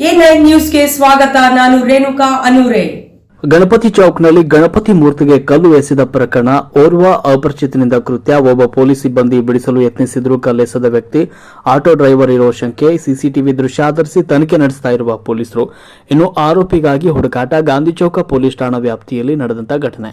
ನ್ಯೂಸ್ಗೆ ಸ್ವಾಗತ, ನಾನು ರೇಣುಕಾ ಅನೂರೆ. ಗಣಪತಿ ಚೌಕ್ನಲ್ಲಿ ಗಣಪತಿ ಮೂರ್ತಿಗೆ ಕಲ್ಲು ಎಸೆದ ಪ್ರಕರಣ, ಓರ್ವ ಅಪರಿಚಿತನಿಂದ ಕೃತ್ಯ, ಒಬ್ಬ ಪೊಲೀಸ್ ಸಿಬ್ಬಂದಿ ಬಿಡಿಸಲು ಯತ್ನಿಸಿದ್ರು ಕಲ್ಲೆಸೆದ ವ್ಯಕ್ತಿ, ಆಟೋ ಡ್ರೈವರ್ ಇರೋ ಶಂಕೆ, ಸಿಸಿಟಿವಿ ದೃಶ್ಯ ಆಧರಿಸಿ ತನಿಖೆ ನಡೆಸ್ತಾ ಇರುವ ಪೊಲೀಸರು. ಇನ್ನು ಆರೋಪಿಗಾಗಿ ಹುಡುಕಾಟ, ಗಾಂಧಿ ಚೌಕ ಪೊಲೀಸ್ ಠಾಣಾ ವ್ಯಾಪ್ತಿಯಲ್ಲಿ ನಡೆದಂತ ಘಟನೆ.